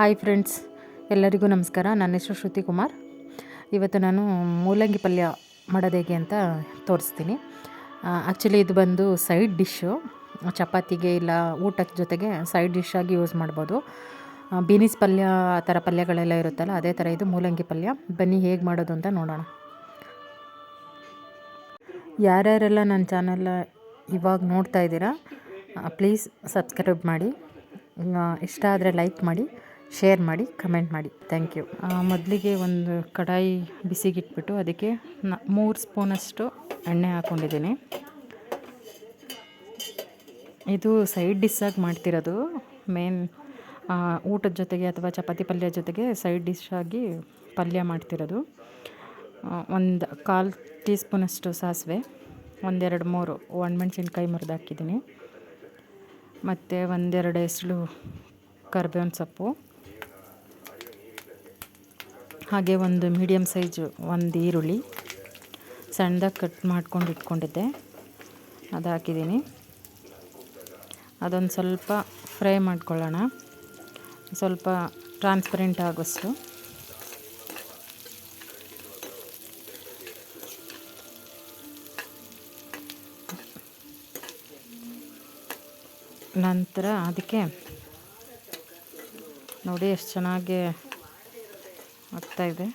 Hi friends, ಎಲ್ಲರಿಗೂ ನಮಸ್ಕಾರ. ನನ್ನ ಹೆಸರು ಶ್ರುತಿ ಕುಮಾರ್. ಇವತ್ತು ನಾನು ಮೂಲಂಗಿ ಪಲ್ಯ ಮಾಡೋದು ಹೇಗೆ ಅಂತ ತೋರಿಸ್ತೀನಿ. ಆ್ಯಕ್ಚುಲಿ ಇದು ಬಂದು ಸೈಡ್ ಡಿಶ್ಶು ಚಪಾತಿಗೆ ಇಲ್ಲ, ಊಟದ ಜೊತೆಗೆ ಸೈಡ್ ಡಿಶ್ ಆಗಿ ಯೂಸ್ ಮಾಡ್ಬೋದು. ಬೀನಿಸ್ ಪಲ್ಯ, ಆ ಥರ ಪಲ್ಯಗಳೆಲ್ಲ ಇರುತ್ತಲ್ಲ, ಅದೇ ಥರ ಇದು ಮೂಲಂಗಿ ಪಲ್ಯ. ಬನ್ನಿ ಹೇಗೆ ಮಾಡೋದು ಅಂತ ನೋಡೋಣ. ಯಾರ್ಯಾರೆಲ್ಲ ನನ್ನ ಚಾನಲ್ ಇವಾಗ ನೋಡ್ತಾ ಇದ್ದೀರಾ ಪ್ಲೀಸ್ ಸಬ್ಸ್ಕ್ರೈಬ್ ಮಾಡಿ. ಇಷ್ಟ ಆದರೆ ಲೈಕ್ ಮಾಡಿ. ಶೇರ್ ಮಾಡಿ, ಕಮೆಂಟ್ ಮಾಡಿ. ಥ್ಯಾಂಕ್ ಯು ಮೊದಲಿಗೆ ಒಂದು ಕಡಾಯಿ ಬಿಸಿಗಿಟ್ಬಿಟ್ಟು ಅದಕ್ಕೆ ನ, ಮೂರು ಸ್ಪೂನಷ್ಟು ಎಣ್ಣೆ ಹಾಕ್ಕೊಂಡಿದ್ದೀನಿ ಇದು ಸೈಡ್ ಡಿಶ್ಶಾಗಿ ಮಾಡ್ತಿರೋದು. ಮೇನ್ ಊಟದ ಜೊತೆಗೆ ಅಥವಾ ಚಪಾತಿ ಪಲ್ಯ ಜೊತೆಗೆ ಸೈಡ್ ಡಿಶ್ ಆಗಿ ಪಲ್ಯ ಮಾಡ್ತಿರೋದು. ಒಂದು ಕಾಲು ಟೀ ಸ್ಪೂನಷ್ಟು ಸಾಸಿವೆ, ಒಂದೆರಡು ಮೂರು ಒಣಮೆಣ್ಸಿನ್ಕಾಯಿ ಮುರಿದು ಹಾಕಿದ್ದೀನಿ. ಮತ್ತು ಒಂದೆರಡು ಎಸಳು ಕರ್ಬೇವಿನ ಸೊಪ್ಪು. ಹಾಗೆ ಒಂದು ಮೀಡಿಯಮ್ ಸೈಜು ಒಂದು ಈರುಳ್ಳಿ ಸಣ್ಣದಾಗಿ ಕಟ್ ಮಾಡ್ಕೊಂಡು ಇಟ್ಕೊಂಡಿದ್ದೆ. ಅದು ಹಾಕಿದ್ದೀನಿ. ಅದೊಂದು ಸ್ವಲ್ಪ ಫ್ರೈ ಮಾಡ್ಕೊಳ್ಳೋಣ. ಸ್ವಲ್ಪ ಟ್ರಾನ್ಸ್ಪರೆಂಟ್ ಆಗೋಷ್ಟು. ನಂತರ ಅದಕ್ಕೆ ನೋಡಿ ಎಷ್ಟು ಚೆನ್ನಾಗಿ ಆಗ್ತಾಯಿದೆ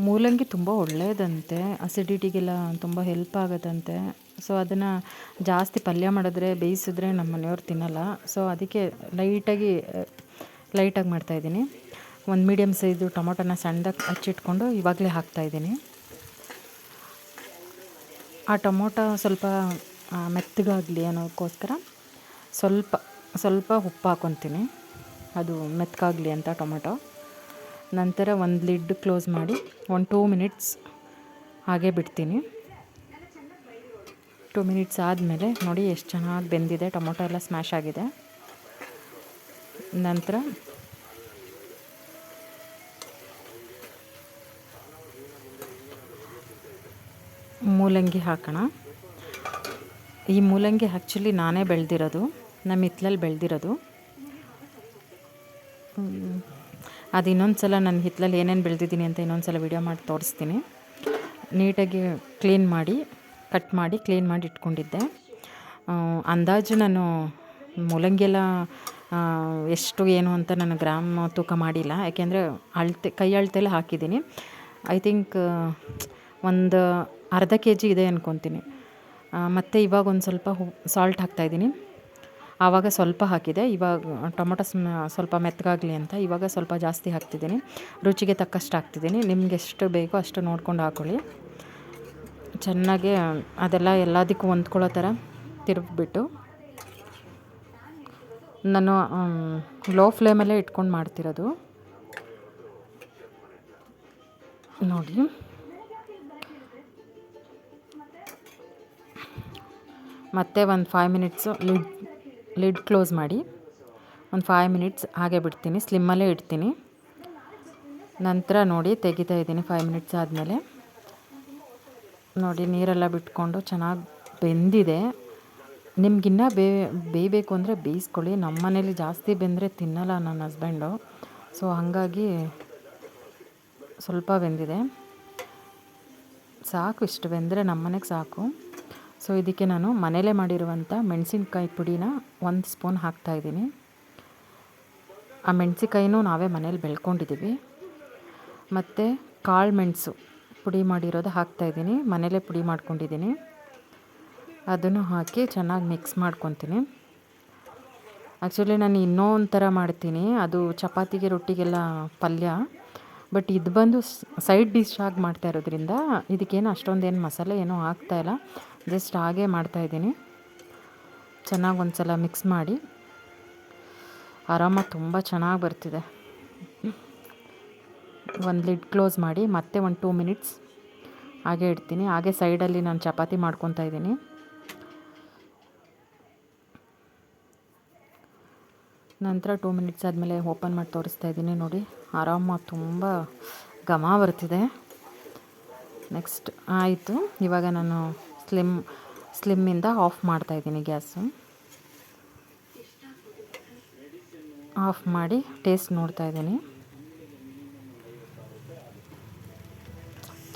ಮೂಲಂಗಿ ತುಂಬ ಒಳ್ಳೆಯದಂತೆ ಅಸಿಡಿಟಿಗೆಲ್ಲ ತುಂಬ ಹೆಲ್ಪ್ ಆಗುತ್ತಂತೆ ಸೊ ಅದನ್ನು ಜಾಸ್ತಿ ಪಲ್ಯ ಮಾಡಿದ್ರೆ, ಬೇಯಿಸಿದ್ರೆ ನಮ್ಮ ಮನೆಯವ್ರು ತಿನ್ನಲ್ಲ. ಸೊ ಅದಕ್ಕೆ ಲೈಟಾಗಿ ಲೈಟಾಗಿ ಮಾಡ್ತಾಯಿದ್ದೀನಿ ಒಂದು ಮೀಡಿಯಮ್ ಸೈಜು ಟೊಮೊಟೊನ ಸಣ್ಣದಾಗಿ ಹಚ್ಚಿಟ್ಕೊಂಡು ಇವಾಗಲೇ ಹಾಕ್ತಾಯಿದ್ದೀನಿ ಆ ಟೊಮೊಟೊ ಸ್ವಲ್ಪ ಮೆತ್ತಗಾಗಲಿ ಅನ್ನೋದಕ್ಕೋಸ್ಕರ ಸ್ವಲ್ಪ ಸ್ವಲ್ಪ ಉಪ್ಪು ಹಾಕ್ಕೊತೀನಿ ಅದು ಮೆತ್ತಗಾಗಲಿ ಅಂತ ಟೊಮೆಟೊ. ನಂತರ ಒಂದು ಲಿಡ್ ಕ್ಲೋಸ್ ಮಾಡಿ ಒಂದು ಟೂ ಮಿನಿಟ್ಸ್ ಹಾಗೆ ಬಿಡ್ತೀನಿ. ಟೂ ಮಿನಿಟ್ಸ್ ಆದಮೇಲೆ ನೋಡಿ ಎಷ್ಟು ಚೆನ್ನಾಗಿ ಬೆಂದಿದೆ, ಟೊಮೊಟೊ ಎಲ್ಲ ಸ್ಮ್ಯಾಶ್ ಆಗಿದೆ. ನಂತರ ಮೂಲಂಗಿ ಹಾಕೋಣ. ಈ ಮೂಲಂಗಿ ಆ್ಯಕ್ಚುಲಿ ನಾನೇ ಬೆಳೆದಿರೋದು ನಮ್ಮ ಹಿತ್ಲಲ್ಲಿ ಬೆಳೆದಿರೋದು. ಅದು ಇನ್ನೊಂದು ಸಲ ನನ್ನ ಹಿತ್ತಲಲ್ಲಿ ಏನೇನು ಬೆಳೆದಿದ್ದೀನಿ ಅಂತ ಇನ್ನೊಂದು ಸಲ ವೀಡಿಯೋ ಮಾಡಿ ತೋರಿಸ್ತೀನಿ. ನೀಟಾಗಿ ಕ್ಲೀನ್ ಮಾಡಿ ಕಟ್ ಮಾಡಿ ಕ್ಲೀನ್ ಮಾಡಿ ಇಟ್ಕೊಂಡಿದ್ದೆ. ಅಂದಾಜು ನಾನು ಮೂಲಂಗಿಯೆಲ್ಲ ಎಷ್ಟು ಏನು ಅಂತ ನಾನು ಗ್ರಾಮ್ ತೂಕ ಮಾಡಿಲ್ಲ. ಯಾಕೆಂದರೆ ಅಳತೆ, ಕೈ ಅಳತೆಲ್ಲ ಹಾಕಿದ್ದೀನಿ. ಐ ಥಿಂಕ್ ಒಂದು ಅರ್ಧ ಕೆ ಜಿ ಇದೆ ಅಂದ್ಕೊತೀನಿ ಮತ್ತು ಇವಾಗ ಒಂದು ಸ್ವಲ್ಪ ಹು ಸಾಲ್ಟ್ ಹಾಕ್ತಾಯಿದ್ದೀನಿ ಆವಾಗ ಸ್ವಲ್ಪ ಹಾಕಿದೆ. ಇವಾಗ, ಟೊಮೊಟೊ ಸ್ವಲ್ಪ ಮೆತ್ತಗಾಗಲಿ ಅಂತ ಇವಾಗ ಸ್ವಲ್ಪ ಜಾಸ್ತಿ ಹಾಕ್ತಿದ್ದೀನಿ. ರುಚಿಗೆ ತಕ್ಕಷ್ಟು ಹಾಕ್ತಿದ್ದೀನಿ. ನಿಮ್ಗೆ ಎಷ್ಟು ಬೇಕೋ ಅಷ್ಟು ನೋಡ್ಕೊಂಡು ಹಾಕ್ಕೊಳ್ಳಿ ಚೆನ್ನಾಗಿ ಅದೆಲ್ಲ ಎಲ್ಲದಕ್ಕೂ ಹೊಂದ್ಕೊಳ್ಳೋ ಥರ ತಿರುಗಿಬಿಟ್ಟು ನಾನು ಲೋ ಫ್ಲೇಮಲ್ಲೇ ಇಟ್ಕೊಂಡು ಮಾಡ್ತಿರೋದು. ನೋಡಿ. ಮತ್ತೆ ಒಂದು ಫೈವ್ ಮಿನಿಟ್ಸು ಲಿಡ್ ಕ್ಲೋಸ್ ಮಾಡಿ ಒಂದು ಫೈವ್ ಮಿನಿಟ್ಸ್ ಹಾಗೆ ಬಿಡ್ತೀನಿ ಸ್ಲಿಮ್ಮಲ್ಲೇ ಇಡ್ತೀನಿ. ನಂತರ ನೋಡಿ ತೆಗಿತಾ ಇದ್ದೀನಿ ಫೈವ್ ಮಿನಿಟ್ಸ್ ಆದಮೇಲೆ. ನೋಡಿ ನೀರೆಲ್ಲ ಬಿಟ್ಕೊಂಡು ಚೆನ್ನಾಗಿ ಬೆಂದಿದೆ. ನಿಮ್ಗಿನ್ನ ಬೇ, ಬೇಯಬೇಕು ಅಂದರೆ ಬೇಯಿಸ್ಕೊಳ್ಳಿ. ನಮ್ಮ ಮನೇಲಿ ಜಾಸ್ತಿ ಬೆಂದರೆ ತಿನ್ನಲ್ಲ ನನ್ನ ಹಸ್ಬೆಂಡು. ಸೊ, ಹಾಗಾಗಿ ಸ್ವಲ್ಪ ಬೆಂದಿದೆ. ಸಾಕು, ಇಷ್ಟು ಬೆಂದರೆ ನಮ್ಮ ಮನೆಗೆ ಸಾಕು. ಸೊ ಇದಕ್ಕೆ ನಾನು ಮನೆಯಲ್ಲೇ ಮಾಡಿರುವಂಥ ಮೆಣಸಿನ್ಕಾಯಿ ಪುಡಿನ ಒಂದು ಸ್ಪೂನ್ ಹಾಕ್ತಾಯಿದ್ದೀನಿ ಆ ಮೆಣಸಿನ್ಕಾಯಿನೂ ನಾವೇ ಮನೇಲಿ ಬೆಳ್ಕೊಂಡಿದ್ದೀವಿ. ಮತ್ತು ಕಾಳು ಮೆಣಸು ಪುಡಿ ಮಾಡಿರೋದು ಹಾಕ್ತಾಯಿದ್ದೀನಿ ಮನೇಲೇ ಪುಡಿ ಮಾಡ್ಕೊಂಡಿದ್ದೀನಿ. ಅದನ್ನು ಹಾಕಿ ಚೆನ್ನಾಗಿ ಮಿಕ್ಸ್ ಮಾಡ್ಕೊತೀನಿ. ಆ್ಯಕ್ಚುಲಿ ನಾನು ಇನ್ನೂ ಒಂಥರ ಮಾಡ್ತೀನಿ. ಅದು ಚಪಾತಿಗೆ ರೊಟ್ಟಿಗೆಲ್ಲ ಪಲ್ಯ. ಬಟ್ ಇದು ಬಂದು ಸೈಡ್ ಡಿಶ್ ಆಗಿ ಮಾಡ್ತಾ ಇರೋದ್ರಿಂದ ಇದಕ್ಕೇನು ಅಷ್ಟೊಂದೇನು ಮಸಾಲೆ ಏನೂ ಹಾಕ್ತಾಯಿಲ್ಲ ಜಸ್ಟ್ ಹಾಗೆ ಮಾಡ್ತಾಯಿದ್ದೀನಿ ಚೆನ್ನಾಗಿ ಒಂದು ಸಲ ಮಿಕ್ಸ್ ಮಾಡಿ. ಆರಾಮಾಗಿ ತುಂಬ ಚೆನ್ನಾಗಿ ಬರ್ತಿದೆ. ಒಂದು ಲಿಡ್ ಕ್ಲೋಸ್ ಮಾಡಿ, ಮತ್ತೆ ಒಂದು ಟೂ ಮಿನಿಟ್ಸ್ ಹಾಗೆ ಇಡ್ತೀನಿ. ಹಾಗೆ ಸೈಡಲ್ಲಿ ನಾನು ಚಪಾತಿ ಮಾಡ್ಕೊತಾ ಇದ್ದೀನಿ. ನಂತರ ಟೂ ಮಿನಿಟ್ಸ್ ಆದಮೇಲೆ ಓಪನ್ ಮಾಡಿ ತೋರಿಸ್ತಾ ಇದ್ದೀನಿ ನೋಡಿ. ಆರಾಮಾಗಿ ತುಂಬ ಘಮ ಬರ್ತಿದೆ. ನೆಕ್ಸ್ಟ್ ಆಯಿತು. ಇವಾಗ ನಾನು ಸ್ಲಿಮ್ ಸ್ಲಿಮ್ಮಿಂದ ಆಫ್ ಮಾಡ್ತಾಯಿದ್ದೀನಿ ಗ್ಯಾಸು. ಆಫ್ ಮಾಡಿ ಟೇಸ್ಟ್ ನೋಡ್ತಾ ಇದ್ದೀನಿ.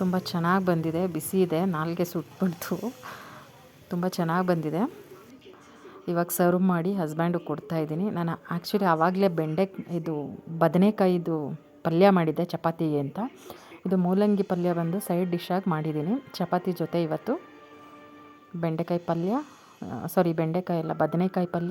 ತುಂಬ ಚೆನ್ನಾಗಿ ಬಂದಿದೆ, ಬಿಸಿ ಇದೆ, ನಾಲ್ಗೆ ಸುಟ್ಬಿಡ್ತು ತುಂಬ ಚೆನ್ನಾಗಿ ಬಂದಿದೆ. ಇವಾಗ ಸರ್ವ್ ಮಾಡಿ ಹಸ್ಬ್ಯಾಂಡಿಗೆ ಕೊಡ್ತಾಯಿದ್ದೀನಿ ನಾನು ಆ್ಯಕ್ಚುಲಿ ಆವಾಗಲೇ ಬೆಂಡೆ, ಇದು ಬದನೆಕಾಯಿದು ಪಲ್ಯ ಮಾಡಿದ್ದೆ ಚಪಾತಿಗೆ ಅಂತ. ಇದು ಮೂಲಂಗಿ ಪಲ್ಯ ಬಂದು ಸೈಡ್ ಡಿಶ್ಶಾಗಿ ಮಾಡಿದ್ದೀನಿ. ಚಪಾತಿ ಜೊತೆ ಇವತ್ತು. ಬೆಂಡೆಕಾಯಿ ಪಲ್ಯ ಸಾರಿ ಬೆಂಡೆಕಾಯಿ ಅಲ್ಲ ಬದನೆಕಾಯಿ ಪಲ್ಯ.